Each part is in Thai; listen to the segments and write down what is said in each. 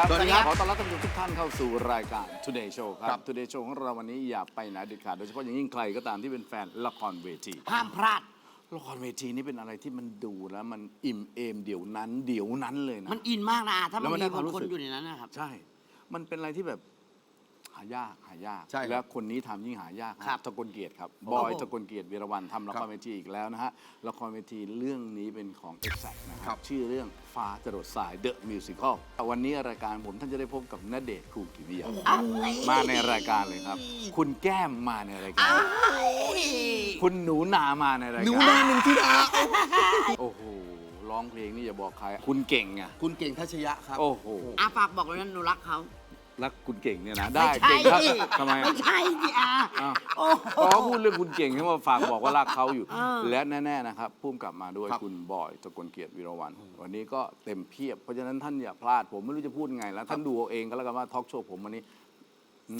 ครับ สวัสดีครับ ขอต้อนรับท่านผู้ชมทุกท่านเข้าสู่รายการ Today Show คครัรับ บ Today Show ของเราวันนี้อย่าไปไหนเด็ดขาด โดยเฉพาะอย่างยิ่งใครก็ตามที่เป็นแฟนละครเวที ห้ามพลาด ละครเวทีนี่เป็นอะไรที่มันดูแล้วมันอิ่มเอมเดี๋ยวนั้น เดี๋ยวนั้นเลยนะ มันอินมากนะอาถ้าแล้วมัมันนได้มีความรู้คนสึกอยู่ในนั้นนะครับ ใช่ มันเป็นอะไรที่แบบหายากหายากใช่ครับแล้วคนนี้ทำยิ่งหายากครับตะกลเกียรติครับโอ้บอยโหตะกลเกียรติวีรวันทำละคครัรบเวทีอีกแล้วนะฮะละครเวทีเรื่องนี้เป็นของ e x a c t นะคครัรับบ ชื่อเรื่องฟ้าจรดสาย The Musical วันนี้รายการผมท่านจะได้พบกับณเดชน์คูกิมิยะมาในรายการเลยครับ คุณแก้มมาในรายการ คุณหนูนามาในรายหนูการนาหนึ่งธิดาโอ้โหร้องเพลงนี่อย่าบอกใคร คุณเก่งไงคุณเก่งทัชยะครับ โอ้โห อาฝากบอกเลยนะหนูรักเขา รักคุณเก่งเนี่ยนะได้ไม่เก่งครับใช่ทำไมไม่อะใช่สิอาอ้าวโอ้โห อ๋อพูดเรื่องคุณเก่งให้มาฝากบอกว่ารักเขาอยู่อ่าและแน่ๆนะครับพุ่มกลับมาด้วยครับคุณบอยตะกลเกียรติวิรวันวันนี้ก็เต็มเพียบ เพราะฉะนั้นท่านอย่าพลาดผมไม่รู้จะพูดไงแล้วท่านดูเอาเองก็แล้วกันว่าทอล์กโชว์ผมวันนี้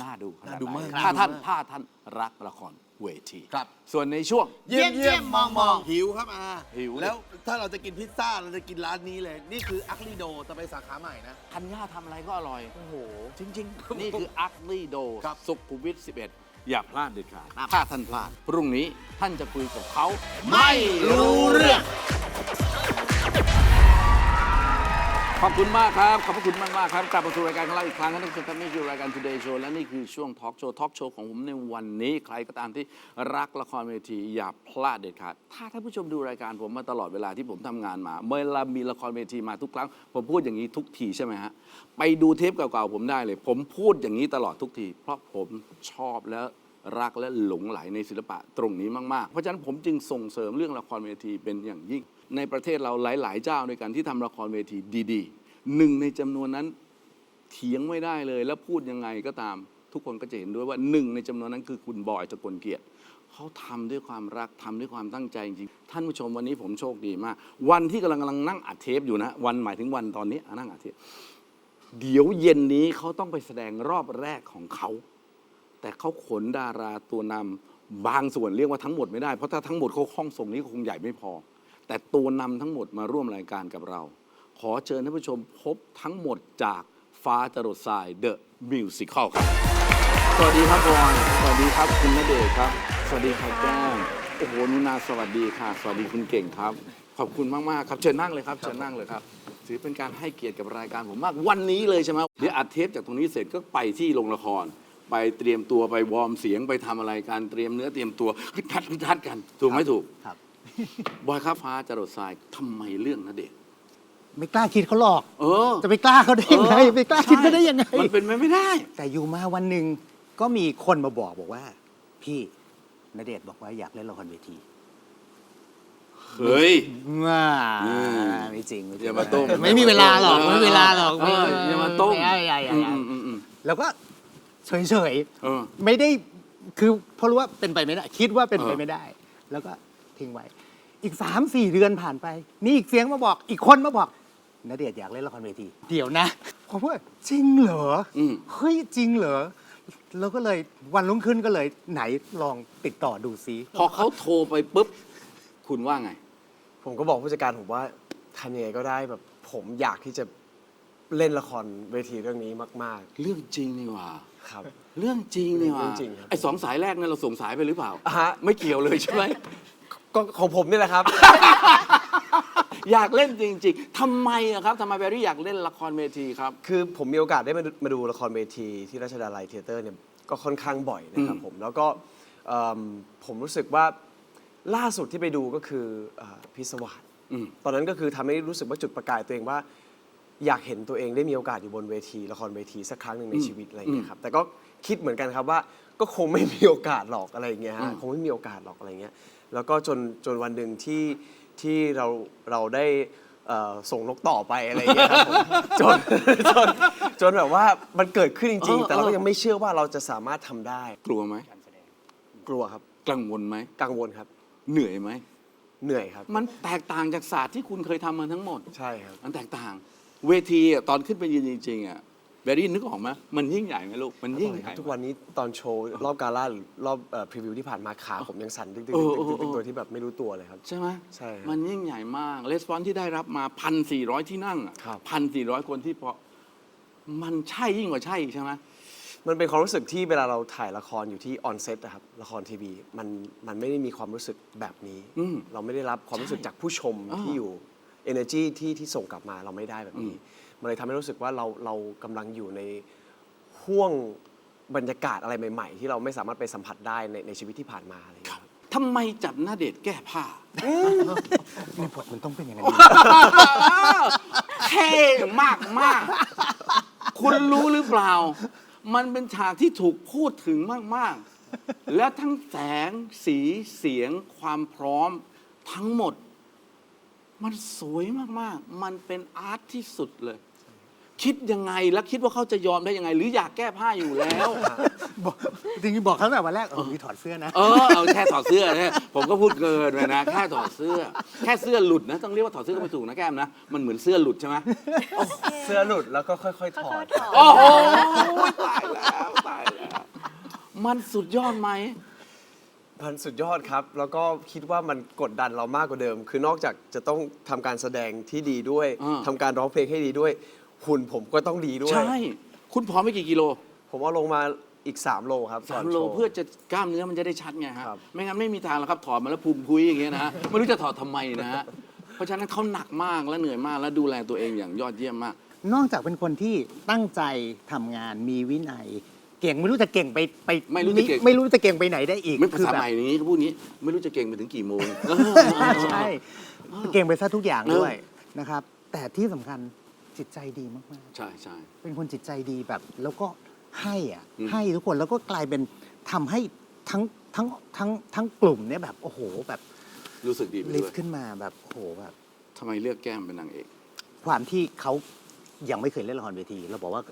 น่าดูขนาดน่าดูไหมากนถ้าท่านน่าดูมาก ถ้าท่านรักละคร เวทีครับ ส่วนในช่วง เยี่ยมเยี่ยมมองมอง หิวครับอาหิว แล้วถ้าเราจะกินพิซซ่าเราจะกินร้านนี้เลย นี่คืออัคลีโดแต่ไปสาขาใหม่นะธัญญาทำอะไรก็อร่อย โอ้โห จริง ๆ นี่คืออัคลี่โดครับ สุขุมวิท11 อย่าพลาดเด็ดขาดครับถ้าท่านพลาด พรุ่งนี้ท่านจะคุยกับเขา ไม่รู้เรื่อง ขอบคุณมากครับ ขอบพระคุณมากมากครับ กลับมาสู่รายการของเราอีกครั้งครับท่านผู้ชมครับนี่คือรายการ Today Show และนี่คือช่วงทอล์กโชว์ทอล์กโชว์ของผมในวันนี้ ใครก็ตามที่รักละครเวทีอย่าพลาดเด็ดขาด ถ้าท่านผู้ชมดูรายการผมมาตลอดเวลาที่ผมทำงานมา เมื่อเรามีละครเวทีมาทุกครั้ง ผมพูดอย่างนี้ทุกทีใช่ไหมฮะ ไปดูเทปเก่าๆผมได้เลย ผมพูดอย่างนี้ตลอดทุกที เพราะผมชอบและรักและหลงไหลในศิลปะตรงนี้มากๆ เพราะฉะนั้นผมจึงส่งเสริมเรื่องละครเวทีเป็นอย่างยิ่ง ในประเทศเราหลาย ๆ เจ้าด้วยกันที่ทำละครเวทีดีๆหนึ่งในจำนวนนั้นเถียงไม่ได้เลย แล้วพูดยังไงก็ตาม ทุกคนก็จะเห็นด้วยว่าหนึ่งในจำนวนนั้นคือคุณบอยตะกลเกียรติเขาทำด้วยความรักทำด้วยความตั้งใจจริงท่านผู้ชมวันนี้ผมโชคดีมาก วันที่กำลังกำลังนั่งอัดเทปอยู่นะ วันหมายถึงวันตอนนี้นั่งอัดเทปเดี๋ยวเย็นนี้เขาต้องไปแสดงรอบแรกของเขา แต่เขาขนดาราตัวนำบางส่วนเรียกว่าทั้งหมดไม่ได้ เพราะถ้าทั้งหมดเขาห้องส่งนี้คงใหญ่ไม่พอ แต่ตัวนำทั้งหมดมาร่วมรายการกับเรา ขอเชิญท่านผู้ชมพบทั้งหมดจากฟ้าจรดทรายเดอะมิวสิคลครับ สวัสดีครับบอยสวัสดีครับคุณณเดชน์ครับ สวัสดีครับแก้มโอ้โหนุนาสวัสดีค่ะ สวัสดีคุณเก่งครับ ขอบคุณมากๆครับ เชิญนั่งเลยครับ เชิญนั่งเลยครับถือเป็นการให้เกียรติกับรายการผมมากวันนี้เลยใช่ไหมเดี๋ยวอัดเทปจากตรงนี้เสร็จก็ไปที่โรงละคร ไปเตรียมตัวไปวอร์มเสียงไปทำอะไรกันเตรียมเนื้อเตรียมตัวคึดทัดคึดทัดกัน ถูกไหมถูก ครับ บอยครับฟ้าจรดทรายทำไมเรื่องณเดชน์ไม่กล้าคิดเขาหรอก เออ จะไปกล้าเขาได้ยังไงเออไปกล้าคิดเขาได้ยังไงมันเป็นไปไม่ได้ แต่อยู่มาวันหนึ่งก็มีคนมาบอกบอกว่า พี่ณเดชน์บอกว่าอยากเล่นละครเวทีเฮ้ย ว้าอืมไม่จริงไม่จริงอย่ามาต้มไม่มีเวลาหรอกไม่มีเวลาหรอกเอออย่ามาต้มไอย่าอย่าอย่าอืมอืมอืมแล้วก็เฉยเฉยๆเออไม่ได้คือเพราะรู้ว่าเป็นไปไม่ได้ คิดว่าเป็นไปเออ ไม่ได้ แล้วก็ทิ้งไว้ อีกสามสี่เดือนผ่านไปนี่อีกเสียงมาบอก อีกคนมาบอกณเดชน์อยากเล่นละครเวที เดี๋ยวนะ ผมว่าจริงเหรออม เฮ้ยจริงเหรอแล้วก็เลยวันรุ่งขึ้นก็เลยไหนลองติดต่อดูซิ พอเขาโทรไปปุ๊บ คุณว่าไง ผมก็บอกผู้จัดการผมว่าทำยังไงก็ได้แบบผมอยากที่จะเล่นละครเวทีเรื่องนี้มาก เรื่องจริงนี่หว่า ๆ ครับ เรื่องจริงนี่หว่าเรื่องจริงครับไอ้สองสายแรกเนี่ยเราส่งสายไปหรือเปล่า อะฮะ ไม่เกี่ยวเลยใช่ไหม ก็ของผมนี่แหละครับ อยากเล่นจริงๆทำไมอะครับทำไมแบรี่อยากเล่นละครเวทีครับ คือผมมีโอกาสได้มาดูมาดูละครเวทีที่ราชดาลัยเทเตอร์เนี่ยก็ค่อนข้างบ่อยนะครับอืมผม แล้วก็เอิ่มผมรู้สึกว่าล่าสุดที่ไปดูก็คือเอ่อพิศวาสอืมตอนนั้นก็คือทำให้รู้สึกว่าจุดประกายตัวเองว่า อยากเห็นตัวเองได้มีโอกาสอยู่บนเวที ละครเวทีสักครั้งหนึ่งในอืมชีวิตอะไรอย่างเงี้ยครับแต่ก็คิดเหมือนกันครับว่าก็คงไม่มีโอกาสหรอกอะไรอย่างเงี้ยอืฮะมคงไม่มีโอกาสหรอกอะไรเงี้ย แล้วก็จนจนวันหนึ่งที่ที่เราเราได้เอ่อส่งนกต่อไปอะไรอย่างเงี้ยครับผมจนจนจนแบบว่ามันเกิดขึ้นจริง ๆ แต่เราก็ยังไม่เชื่อว่าเราจะสามารถทำได้ กลัวไหมกลัวครับกังวลไหมกังวลครับ เหนื่อยไหมเหนื่อยครับ มันแตกต่างจากศาสตร์ที่คุณเคยทำมาทั้งหมด ใช่ครับ มันแตกต่าง เวทีอะตอนขึ้นไปยืนจริงๆอะ แบรี่นึกออกไหมมันยิ่งใหญ่ไหมลูก มันยิ่งใหญ่ทุกวันนี้ตอนโชว์รอบกาล่าหรือรอบพรีวิวที่ผ่านมาขาผมยังสั่นตึ๊กๆเออตึ๊กเออๆเออโดยที่แบบไม่รู้ตัวเลยครับ ใช่ไหมใช่ครับมันยิ่งใหญ่มากレスปอนที่ได้รับมาพันสี่ร้อยที่นั่งอะครับพันสี่ร้อยคนที่พอมันใช่ยิ่งกว่าใช่อีกใช่ไหมมันเป็นความรู้สึกที่เวลาเราถ่ายละครอยู่ที่ออนเซ็ตนะครับละครทีวีมันมันไม่ได้มีความรู้สึกแบบนี้อืมเราไม่ได้รับความรู้สึกใช่จากผู้ชมอ่าที่อยู่ energy ที่ที่ส่งกลับมาเราไม่ได้แบบนี้ มันเลยทำให้รู้สึกว่าเราเรากำลังอยู่ในห่วงบรรยากาศอะไรใหม่ ๆ ที่เราไม่สามารถไปสัมผัสได้ในในชีวิตที่ผ่านมาอะไรอย่างเงี้ยครับ ทำไมจับหน้าเดทแก้ผ้า ในบทมันต้องเป็นอย่างนั้นเท่มากมากๆคุณรู้หรือเปล่า มันเป็นฉากที่ถูกพูดถึงมาก ๆ และทั้งแสงสีเสียงความพร้อมทั้งหมด มันสวยมาก ๆ มันเป็นอาร์ตที่สุดเลย คิดยังไงแล้วคิดว่าเขาจะยอมได้ยังไง หรืออยากแก้ผ้าอยู่แล้ว บอกจริงๆบอกเขาตั้งแต่วันแรกเออมีถอดเสื้อนะ เออเอาแค่ถอดเสื้อเนี่ยผมก็พูดเกินไปนะแค่ถอดเสื้อ แค่เสื้อหลุดนะต้องเรียกว่าถอดเสื้อก็ไม่ถูกนะแก้มนะมันเหมือนเสื้อหลุดใช่ไหมเสื้อหลุดแล้วก็ค่อยๆถอด โอ้โหตายแล้วตายแล้วมันสุดยอดไหม มันสุดยอดครับ แล้วก็คิดว่ามันกดดันเรามากกว่าเดิม คือนอกจากจะต้องทำการแสดงที่ดีด้วยอ่า ทำการร้องเพลงให้ดีด้วย หุ่นผมก็ต้องดีด้วย ใช่ คุณผอมไปกี่กิโลผมเอาลงมาอีก 3 โลครับสามก่นโลชว์ เพื่อจะกล้ามเนื้อมันจะได้ชัดไงฮะ ครับ ไม่งั้นไม่มีทางแล้วครับถอดมาแล้วพุงพุยอย่างเงี้ยนะฮะ ไม่รู้จะถอดทำไมนะฮะ เพราะฉะนั้นเขาหนักมากและเหนื่อยมากและดูแลตัวเองอย่างยอดเยี่ยมมาก นอกจากเป็นคนที่ตั้งใจทำงานมีวินัย เก่งไม่รู้จะเก่งไปไปไม่รู้จะเก่ง ไม่รู้จะเก่งไปไหนได้อีกไม่ภาคือษาแบบใหม่นี้เขาพูดงี้ไม่รู้จะเก่งไปถึงกี่โมง ใช่ เก่งไปซะทุกอย่างเออด้วยนะครับ แต่ที่สำคัญ จิตใจดีมากใช่ใช่ ๆ เป็นคนจิตใจดีแบบ แล้วก็ให้อะอืม ให้ทุกคนแล้วก็กลายเป็นทำให้ทั้งทั้งทั้งทั้งกลุ่มเนี่ยแบบโอ้โหแบบรู้สึกดีไปลิด้ฟวยต์ขึ้นมาแบบโอ้โหแบบ ทำไมเลือกแก้มเป็นนางเอก ความที่เขายังไม่เคยเล่นละครเวที เราบอกว่า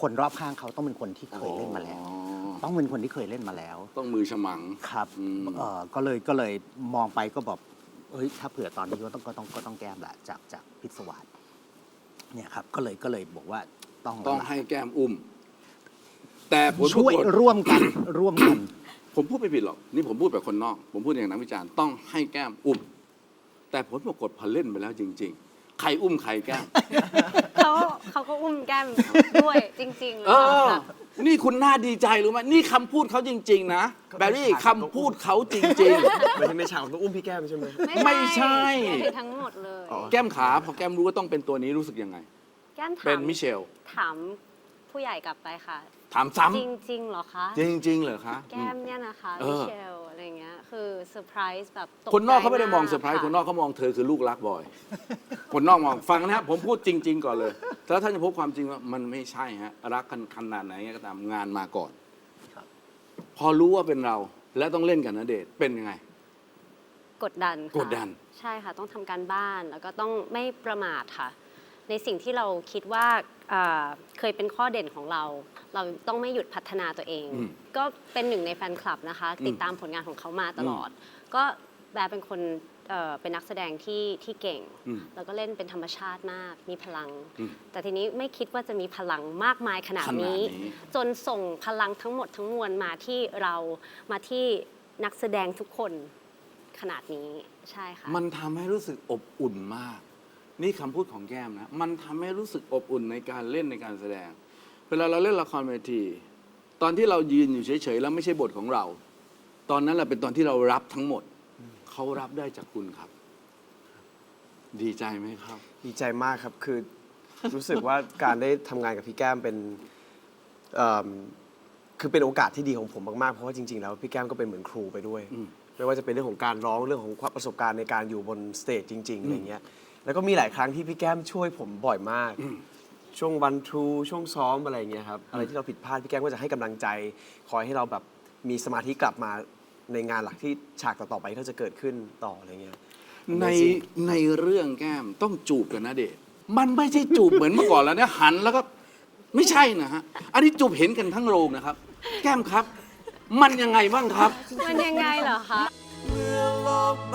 คนรอบข้างเขาต้องเป็นคนที่เคยเล่นมาแล้ว อ๋อ ต้องเป็นคนที่เคยเล่นมาแล้ว ต้องมือฉมัง ครับอืม เอ่อก็เลยก็เลยมองไปก็บอกเฮ้ยถ้าเผื่อตอนนี้ก็ต้องก็ต้องก็ต้องแก้มแหละจากจากพิศวาส เนี่ยครับก็เลยก็เลยบอกว่าต้องต้องแล้วล่ะให้แก้มอุ้ม แต่ผลปช่วยรากฏร่วมกัน ร่วมกัน ผมพูดไม่ผิดหรอก นี่ผมพูดแบบคนนอก ผมพูดอย่างนักวิจารณ์ต้องให้แก้มอุ้ม แต่ผลปรากฏพอเล่นไปแล้วจริง ๆ ใครอุ้มใครแก้มเขาเขาก็อุ้มแก้มด้วยจริงๆเอแล้วอค่ะ นี่คุณน่าดีใจรู้ไหมนี่คำพูดเขาจริง ๆ นะ แบรี่คำพูดเขาจริง ไม่ใช่ไม่ฉากต้องอุ้มพี่แก้มใช่ไหม ไม่ใช่ไม่ถึงทั้งหมดเลย อ๋อ ๆ แก้มขาพอแก้มรู้ว่าต้องเป็นตัวนี้รู้สึกยังไง แก้มถามเป็นมิเชล ถามผู้ใหญ่กลับไปค่ะ ถามซ้จริงๆเหรอคะำจริงๆเหรอคะ แก้มเนี่ยนะคะเอมิอ เชลอะไรเงี้ยคือเซอร์ไพรส์แบบตกคนนอกใจเขาไม่ได้มองเซอร์ไพรส์ะคนนอกเขามองเธอคือลูกรักบอย คนนอกมองฟังนะฮะผมพูดจริง ๆ ก่อนเลยแล้วท่านจะพบความจริงว่ามันไม่ใช่ฮะรักกันขนาดไหนก็ตามงานมาก่อนพอรู้ว่าเป็นเราและต้องเล่นกับนเดชน์เป็นยังไง กดดันค่ะกดดัน ใช่ค่ะ ต้องทำการบ้านแล้วก็ต้องไม่ประมาทค่ะ ในสิ่งที่เราคิดว่าเอ่อเคยเป็นข้อเด่นของเรา เราต้องไม่หยุดพัฒนาตัวเอง อืมก็เป็นหนึ่งในแฟนคลับนะคะอืมติดตามผลงานของเขามาตลอด ก็แบร์เป็นคนเอ่อเป็นนักแสดงที่ที่เก่ง อืมแล้วก็เล่นเป็นธรรมชาติมาก มีพลัง อืมแต่ทีนี้ไม่คิดว่าจะมีพลังมากมายขนาดขนาดนี้นี้ จนส่งพลังทั้งหมดทั้งมวลมาที่เรามาที่นักแสดงทุกคนขนาดนี้ใช่ค่ะ มันทำให้รู้สึกอบอุ่นมาก นี่คำพูดของแก้มนะ มันทำให้รู้สึกอบอุ่นในการเล่นในการแสดง เวลาเราเล่นละครเวที ตอนที่เรายืนอยู่เฉยๆแล้วไม่ใช่บทของเรา ตอนนั้นแหละเป็นตอนที่เรารับทั้งหมด เขารับได้จากคุณครับ ดีใจไหมครับ ดีใจมากครับ คือ รู้สึกว่าการได้ทำงานกับพี่แก้มเป็นเอิ่มคือเป็นโอกาสที่ดีของผมมาก ๆ เพราะว่าจริง ๆ แล้วพี่แก้มก็เป็นเหมือนครูไปด้วยอืมไม่ว่าจะเป็นเรื่องของการร้องเรื่องของความประสบการณ์ในการอยู่บนสเตจจริง ๆ อะไรเงี้ย แล้วก็มีหลายครั้งที่พี่แก้มช่วยผมบ่อยมาก ช่วงวันทรูช่วงซ้อมอะไรเงี้ยครับอะไรที่เราผิดพลาดพี่แก้มก็จะให้กำลังใจ คอยให้เราแบบมีสมาธิกลับมาในงานหลักที่ฉากต่อๆไปที่เขาจะเกิดขึ้นต่ออะไรเงี้ย ใน Amazing ในเรื่องแก้มต้องจูบกันนะเดชน์มันไม่ใช่จูบเหมือนเมื่อก่อนแล้วเนี่ยหันแล้วก็ไม่ใช่นะฮะอันนี้จูบเห็นกันทั้งโรงนะครับ แก้มครับ มันยังไงบ้างครับ มันยังไงเหรอคะ เมื่อโลกใบ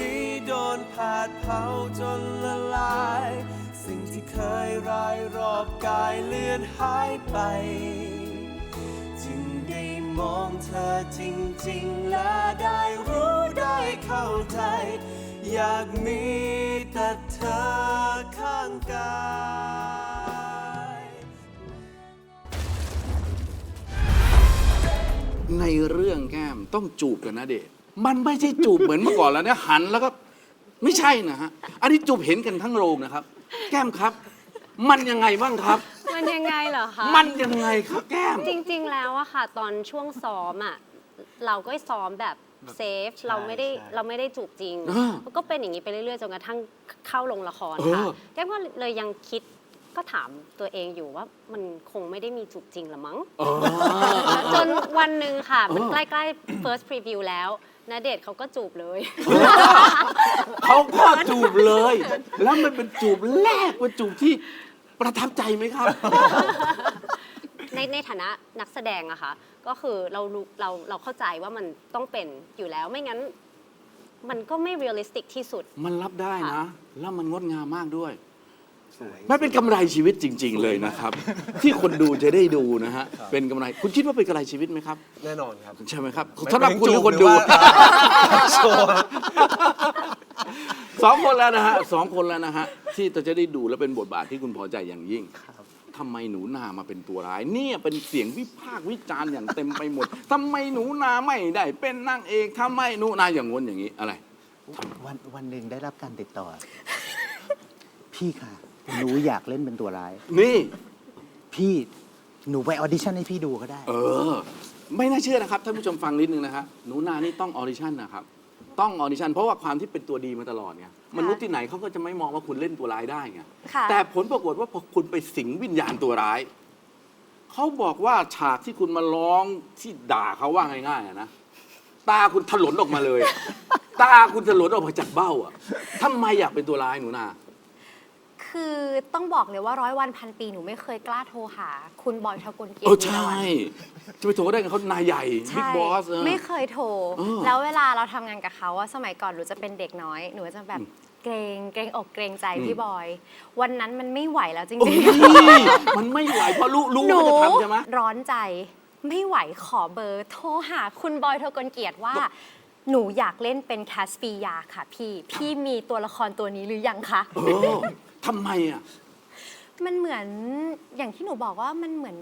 นี้ โดนผาดเผาจนละลาย สิ่งที่เคยรายรอบกายเลือนหายไป จึงได้มองเธอจริง ๆ และได้รู้ได้เข้าใจ อยากมีแต่เธอข้างกายในเรื่องแก้มต้องจูบกันนะเดชมันไม่ใช่จูบเหมือนเมื่อก่อนแล้วเนี่ยหันแล้วก็ ไม่ใช่นะฮะ อันนี้จูบเห็นกันทั้งโรงนะครับ แก้มครับ มันยังไงบ้างครับ มันยังไงเหรอคะ มันยังไงครับแก้ม จริง ๆ แล้วอะค่ะ ตอนช่วงซ้อมอะเราก็ซ้อมแบบเซฟเราไม่ได้ใช่เราไม่ได้จูบจริงอ่าก็เป็นอย่างนี้ไปเรื่อยๆจนกระทั่งเข้าลงละครเออค่ะแก้มก็เลยยังคิด ก็ถามตัวเองอยู่ว่ามันคงไม่ได้มีจูบจริงหรอมั้ง อ๋อ จนวันหนึ่งค่ะ มันเออใกล้ๆ first preview แล้วนาเดชน์เขาก็จูบเลย เขาก็จูบเลย แล้วมันเป็นจูบแรกเป็นจูบที่ประทับใจไหมครับ ในในฐานะนักแสดงอะค่ะ ก็คือเรารู้เราเราเข้าใจว่ามันต้องเป็นอยู่แล้วไม่งั้น มันก็ไม่เรียลลิสติกที่สุด มันรับได้นะค่ะแล้วมันงดงามมากด้วยสวย มันเป็นกำไรชีวิตจริง ๆ เลยนะครับ ที่คนดูจะได้ดูนะฮะเป็นกำไรคุณคิดว่าเป็นกำไรชีวิตไหมครับ แน่นอนครับ ใช่ไหมครับไม่สำหรับคุณหรือคนดูไม่ได้จูบหรือว่าสองคนแล้วนะฮะสองคนแล้วนะฮะที่จะได้ดูและเป็นบทบาทที่คุณพอใจอย่างยิ่งทำไมหนูนามาเป็นตัวร้าย เนี่ยเป็นเสียงวิพากษ์วิจารณ์อย่างเต็มไปหมดทำไมหนูนาไม่ได้เป็นนางเอกทำไมหนูนาอย่างงนอย่างนี้อะไร วันวันหนึ่งได้รับการติดต่อ พี่ค่ะ หนูอยากเล่นเป็นตัวร้าย นี่ พี่หนูไปออดิชั่นให้พี่ดูก็ได้ เออ ไม่น่าเชื่อนะครับท่านผู้ชมฟังนิดนึงนะครับหนูนานี่ต้องออดิชั่นนะครับ ต้องออดิชั่นเพราะว่าความที่เป็นตัวดีมาตลอดไงมนุษย์ที่ไหนเขาก็จะไม่มองว่าคุณเล่นตัวร้ายได้ไงค่ะ แต่ผลปรากฏว่าพอคุณไปสิงวิญญาณตัวร้ายเขาบอกว่าฉากที่คุณมาร้องที่ด่าเขาว่าง่ายๆอะนะตาคุณถลนออกมาเลย ตาคุณถลนออกมาจากเบ้าอะทำไมอยากเป็นตัวร้ายหนูนา คือต้องบอกเลยว่าร้อยวันพันปีหนูไม่เคยกล้าโทรหา คุณบอยทะกลเกียรเออติใช่วีรวัฒน์จะไปโทรได้ไงเขานายใหญ่บิ๊กใช่บอส ไม่เคยโทร เออ แล้วเวลาเราทำงานกับเขาอะสมัยก่อนหนูจะเป็นเด็กน้อย หนูจะแบบอืมเกรงเกรงอกเกรงใจอืมพี่บอย วันนั้นมันไม่ไหวแล้วจโอ้ริงยมันไม่ไหวเพราะรู้รู้ๆหนูว่าจะทำใช่ไหม ร้อนใจไม่ไหวขอเบอร์โทรหาคุณบอยทะกลเกียรติว่า หนูอยากเล่นเป็นแคสปียาค่ะพี่ พี่มีตัวละครตัวนี้หรือยังคะ เออทำไมอะ มันเหมือนอย่างที่หนูบอกว่ามันเหมือน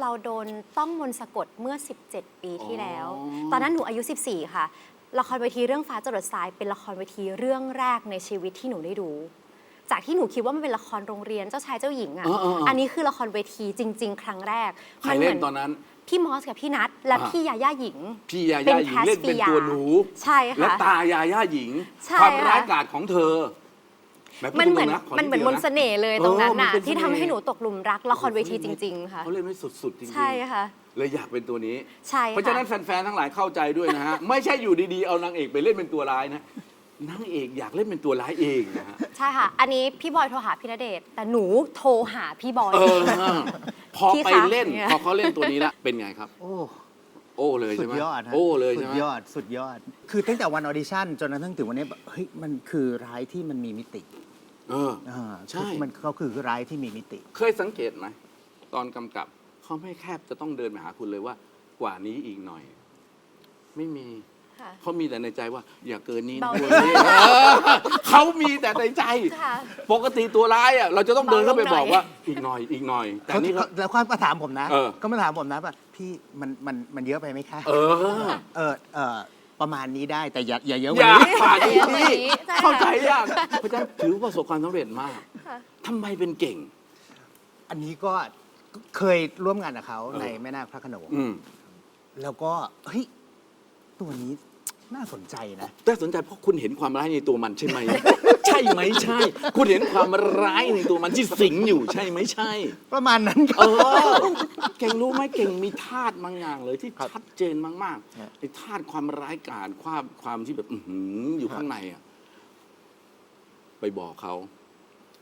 เราโดนต้องมนต์สะกดเมื่อ 17 ปีที่แล้ว อ๋อ ตอนนั้นหนูอายุ 14 ค่ะ ละครเวทีเรื่องฟ้าจรดทรายเป็นละครเวทีเรื่องแรกในชีวิตที่หนูได้ดู จากที่หนูคิดว่ามันเป็นละครโรงเรียนเจ้าชายเจ้าหญิงอะ อ๋ออ๋ออ๋ออั อันนี้คือละครเวทีจริง ๆ ครั้งแรกใครมัเหเล่มืนตอนนั้น พี่มอสกับพี่นัทและอ่าพี่ยาย่าหญิง พี่ยาย่าหญิงเล่นเป็นตัวหนูใช่และค่ะตายาย่าหญิงใช่ความค่ะร้ายกาจของเธอแบบมันเหมือนพูดตรงะขมันเหมือนดมดียนต์เสน่ห์เลยตรงนั้นเออมัน่ะเป็นเสที่ทำให้หนูห์ตกหลุมรักละครเวทีจริง ๆ ค่ะเขาเล่นไม่สุดๆจริงๆใช่ค่ะเลยอยากเป็นตัวนี้ใช่เพราะฉะนั้นค่ะแฟนๆทั้งหลายเข้าใจด้วยนะฮะไม่ใช่อยู่ดีๆเอานางเอกไปเล่นเป็นตัวร้ายนะ นางเอกอยากเล่นเป็นตัวร้ายเองนะฮะใช่ค่ะ อันนี้พี่บอยโทรหาพี่ณเดชน์แต่หนูโทรหาพี่บอย เออพอพี่ไปคะเล่นเนี่ยพอเขาเล่นตัวนี้ละเป็นไงครับ โอ้ โอ้เลยสุใช่ดไหมยอดฮะโอ้เลยสุใช่ไหดม ยอด สุดยอด คือตั้งแต่วันออดิชั่นจนกระทั่งถึงวันนี้แบบเฮ้ย มันคือร้ายที่มันมีมิติเออ อ่าใช่มันเขาคือร้ายที่มีมิติ เคยสังเกตไหมตอนกำกับเขาไม่แคบจะต้องเดินมาหาคุณเลยว่า กว่านี้อีกหน่อย ไม่มี ค่ะ เขามีแต่ในใจว่า อย่าเกินนี้นะเบาเว้ยเออเขามีแต่ในใจ ค่ะ ปกติตัวร้ายอะเราจะต้องเดินเข้าไปเบาลงหน่บอยอกว่า อีกหน่อยอีกหน่อย แต่เขานี่เขา แล้วเขามาถามผมนะ เออ ก็มาถามผมนะว่าพี่มันมันมันเยอะไปไหมคะ เออ เออเออประมาณนี้ได้แต่อย่าอย่าเยอะกอว่าย่านี้ ผ่านอย่าเยอะกว่าที่นี้ใช่ค่ะ เข้าใจยากเพราะฉะนั้นถือว่าประสบความสำเร็จมากค่ะ ทำไมเป็นเก่ง อันนี้ก็เคยร่วมงานกับเขาเออ ในแม่นาคพระโขนง อืม แล้วก็เฮ้ยตัวนี้ น่าสนใจนะ แต่สนใจเพราะคุณเห็นความร้ายในตัวมันใช่ไหม ใช่ไหมใช่ คุณเห็นความร้ายในตัวมันที่สิงอยู่ใช่ไหมใช่ ประมาณนั้นคเอรับ อ เก่งรู้ไหมเก่งมีธาตุบางอย่างเลยที่ชัดเจนมากๆไอ้ธาตุความร้ายกาจความความที่แบบอื้อหืออยู่ข้างในอะไปบอกเขา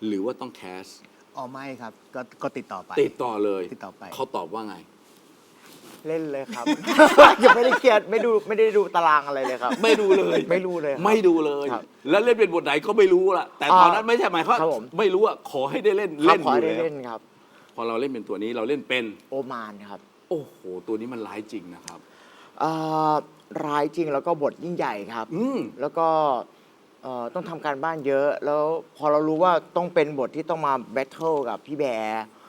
หรือว่าต้องแคส อ๋อไม่ครับ ก็ก็ติดต่อไป ติดต่อเลยติดต่อไป เขาตอบว่าไง เล่นเลยครับ ยังไม่ได้เครียดไม่ดูไม่ได้ดูตารางอะไรเลยครับ ไม่ดูเลยไม่รู้เลยครับไม่ดูเลย ครับแล้วเล่นเป็นบทไหนก็ไม่รู้ล่ะแต่ตอนนั้นไม่ใช่หมายความครับผม ไม่รู้อะขอให้ได้เล่นครับเล่นขออให้ยู่ได้แล้วเล่นครับ พอเราเล่นเป็นตัวนี้เราเล่นเป็น โอมานครับ โอ้โห ตัวนี้มันร้ายจริงนะครับ เอ่อร้ายจริงแล้วก็บทยิ่งใหญ่ครับ อืม แล้วก็เอ่อต้องทำการบ้านเยอะ แล้วพอเรารู้ว่าต้องเป็นบทที่ต้องมาแบทเทิลกับพี่แบร์อ๋อ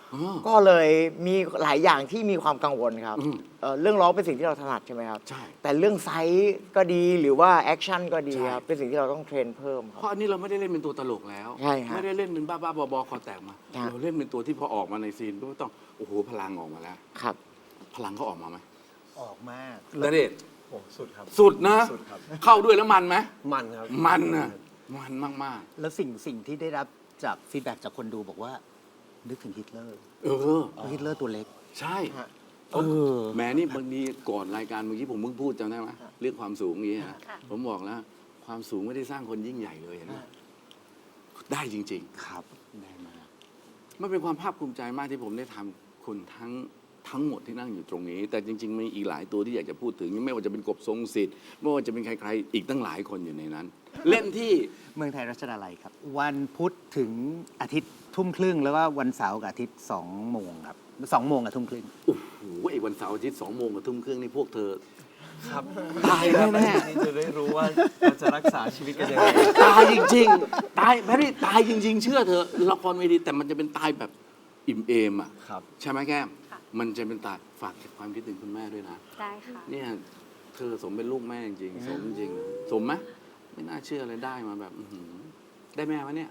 ก็เลยมีหลายอย่างที่มีความกังวลครับอืมเอ่อเรื่องร้องเป็นสิ่งที่เราถนัดใช่ไหมครับใช่ แต่เรื่องไซส์ก็ดีหรือว่าแอคชั่นก็ดีใช่ครับเป็นสิ่งที่เราต้องเทรนเพิ่มคเพรับ ราะอันนี้เราไม่ได้เล่นเป็นตัวตลกแล้ว ใช่ฮะไม่ได้เล่นเป็นบ้าบ้าๆบอๆคอแตกมา ครับ เราเล่นเป็นตัวที่พอออกมาในซีนก็ต้องโอ้โหพลังออกมาแล้ว ครับ พลังเขาออกมาไหมออกมากณเดชน์โอ้สุดครับ สุดนะ สุดครับ เข้าด้วยแล้วมันไหมมันครับมันนะมันมาก แล้วสิ่งสิ่งที่ได้รับจากฟีดแบ็จากคนดูบอกว่า นึกถึงฮิตเลอร์ๆเออ เพราะฮิตเลอร์ตัวเล็ก ใช่ฮะเออ แหมนี่บางทีก่อนรายการเมื่อกี้ผมเพิ่งพูดจำได้ไหมเรื่องความสูงนี้ฮะค่ะผมบอกแล้ว ความสูงไม่ได้สร้างคนยิ่งใหญ่เลยเห็นไหมได้จริง ๆ ครับ ได้มากมันเป็นความภาคภูมิใจมากที่ผมได้ทำคุณทั้งทั้งหมดที่นั่งอยู่ตรงนี้ แต่จริง ๆ มีอีกหลายตัวที่อยากจะพูดถึง ไม่ว่าจะเป็นกบทรงสิทธิ์ไม่ว่าจะเป็นใครๆอีกตั้งหลายคนอยู่ในนั้น เล่นที่ เมืองไทยรัชดาลัยครับ วันพุธถึงอาทิตย์ ทุ่มครึ่งแล้วก็วันเสาร์กับอาทิตย์สองโมงครับสองโมงกับทุ่มครึ่ง โอ้โหไอ้วันเสาร์อาทิตย์สองโมงกับทุ่มครึ่งนี่พวกเธอ ครับตายแน่นี่จะได้รู้ว่าเราจะรักษาชีวิตกันยังไงๆตายจริงๆ ตายแพทย์ตายจริง ๆ เชื่อเธอะละครเวทีแต่มันจะเป็นตายแบบอิ่มเอมอะครับ ใช่ไหมแก้มค่ะมันจะเป็นตายฝากเก็บความคิดถึงคุณแม่ด้วยนะ ได้ค่ะ เนี่ยเธอสมเป็นลูกแม่จริงๆ สมจริงๆสมไหมไม่น่าเชื่อเลยได้มาแบบอื้อหือได้แม่วะเนี่ย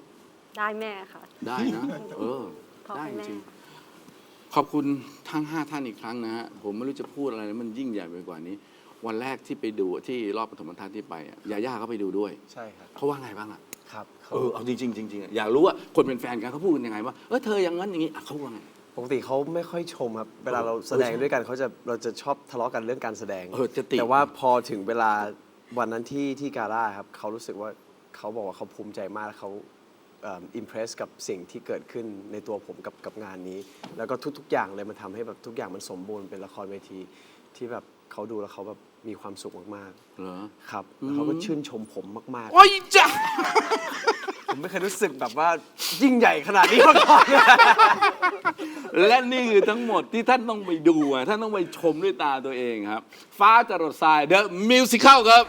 ได้แม่ค่ะ ได้นะ เออ พ่อได้เป็นจแม่ ริงๆขอบคุณทั้งห้าท่านอีกครั้งนะฮะ ผมไม่รู้จะพูดอะไรแล้วมันยิ่งใหญ่ไปกว่านี้ วันแรกที่ไปดูที่รอบปฐมทัศน์ที่ไปอะยาย่าก็ไปดูด้วย ใช่ครับ เขาว่าไงบ้างอะ ครับเขาเออ เอาจริงๆจริงๆอะอยากรู้ว่าคนเป็นแฟนกันเขาพูดกันยังไงว่า เออเธออย่างนั้นอย่างนี้อะเขาว่าไง ปกติเขาไม่ค่อยชมครับ เวลาเราแสดงด้วยกันเขาจะเราจะชอบทะเลาะกันเรื่องการแสดง เออจะติ แต่ว่าพอถึงเวลาวันนั้นที่ที่กาล่าครับเขารู้สึกว่าเขาบอกว่าเขาภูมิใจมากเขา อิมเพรสกับสิ่งที่เกิดขึ้นในตัวผมกับกับงานนี้ แล้วก็ทุก ๆ อย่างเลยมันทำให้แบบทุกอย่างมันสมบูรณ์เป็นละครเวที ที่แบบเขาดูแล้วเขาแบบมีความสุขมากเหรอ ๆครับแล้วเขาก็ชื่นชมผมมากโอ้ยจ้ะๆผมไม่เคยรู้สึกแบบว่ายิ่งใหญ่ขนาดนี้มาก่อนและนี่คือทั้งหมดที่ท่านต้องไปดูอะท่านต้องไปชมด้วยตาตัวเองครับ ฟ้าจรดทราย The Musical ครับ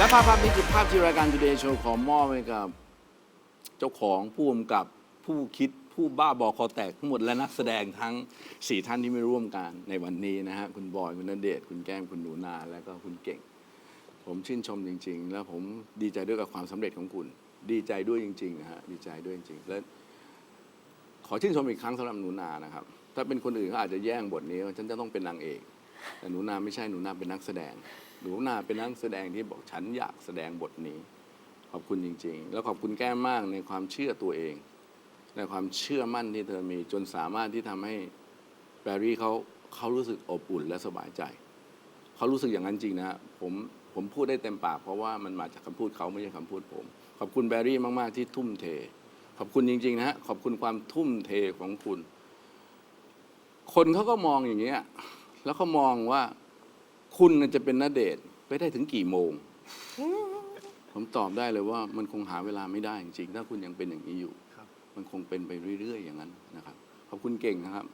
และภาพภาพนี้คือภาพที่รายการ Today Show ขอมอบให้กับ เจ้าของผู้กำกับผู้คิดผู้บ้าบอคอแตกทั้งหมดและนักแสดงทั้ง 4 ท่านที่ไม่ร่วมกันในวันนี้นะฮะ คุณบอย คุณณเดชน์คุณแก้ม คุณหนูนา และก็คุณเก่ง ผมชื่นชมจริง ๆ แล้วผมดีใจด้วยกับความสำเร็จของคุณ ดีใจด้วยจริงๆนะฮะดีใจด้วยจริงๆและ ขอชื่นชมอีกครั้งสำหรับหนูนานะครับ ถ้าเป็นคนอื่นเขาอาจจะแย่งบทนี้ว่าฉันจะต้องเป็นนางเอก แต่หนูนาไม่ใช่หนูนาเป็นนักแสดง หนูนาเป็นนักแสดงที่บอกฉันอยากแสดงบทนี้ ขอบคุณจริง ๆ แล้วขอบคุณแก้มมากในความเชื่อตัวเอง ในความเชื่อมั่นที่เธอมีจนสามารถที่ทำให้แบรรี่เขาเขารู้สึกอบอุ่นและสบายใจ เขารู้สึกอย่างนั้นจริงนะฮะผมผมพูดได้เต็มปากเพราะว่ามันมาจากคำพูดเขาไม่ใช่คำพูดผม ขอบคุณแบรรี่มากๆที่ทุ่มเท ขอบคุณจริง ๆ นะฮะขอบคุณความทุ่มเทของคุณ คนเขาก็มองอย่างเงี้ยแล้วเขามองว่า คุณน่ะจะเป็นนาเดชน์ไปได้ถึงกี่โมง ผมตอบได้เลยว่ามันคงหาเวลาไม่ได้จริงๆถ้าคุณยังเป็นอย่างนี้อยู่มันคงเป็นไปเรื่อย ๆ อย่างนั้นนะครับขอบคุณเก่งนะครับ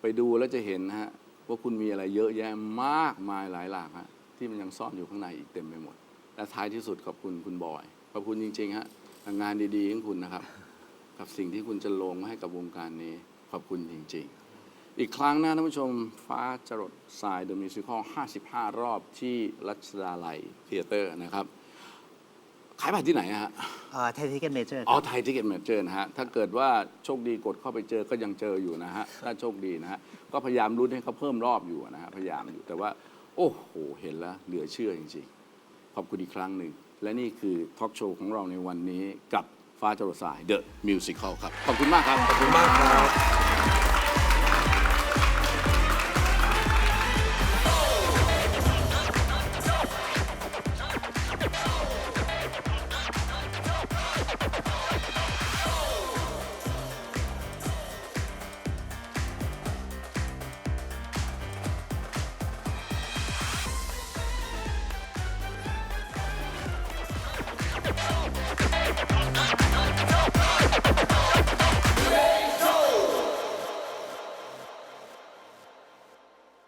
ไปดูแล้วจะเห็นนะฮะว่าคุณมีอะไรเยอะแยะมากมายหลายหลากฮะที่มันยังซ่อนอยู่ข้างในอีกเต็มไปหมด และท้ายที่สุดขอบคุณคุณบอยขอบคุณจริงๆฮะงานดีๆของคุณนะครับ กับสิ่งที่คุณจะลงมาให้กับวงการนี้ ขอบคุณจริง ๆ อีกครั้งนะท่านผู้ชมฟ้าจรดสายเดอะมิวสิคอล55 รอบที่รัชดาลัยเทเตอร์นะครับ ขายบัตรที่ไหนอะฮะ ไทยทิเก็ตเมเจอร์อ๋อไทยทิเก็ตเมเจอร์นะฮะ ถ้าเกิดว่าโชคดีกดเข้าไปเจอก็ยังเจออยู่นะฮะ ถ้าโชคดีนะฮะ ก็พยายามรุ้นให้เขาเพิ่มรอบอยู่นะฮะ พยายามอยู่แต่ว่า โอ้โห เห็นแล้ว เหลือเชื่อจริงๆ ขอบคุณอีกครั้งหนึ่ง และนี่คือทอล์กโชว์ของเราในวันนี้กับฟ้าจรดสาย The Musical ครับ ขอบคุณมากครับ ขอบคุณมากครับ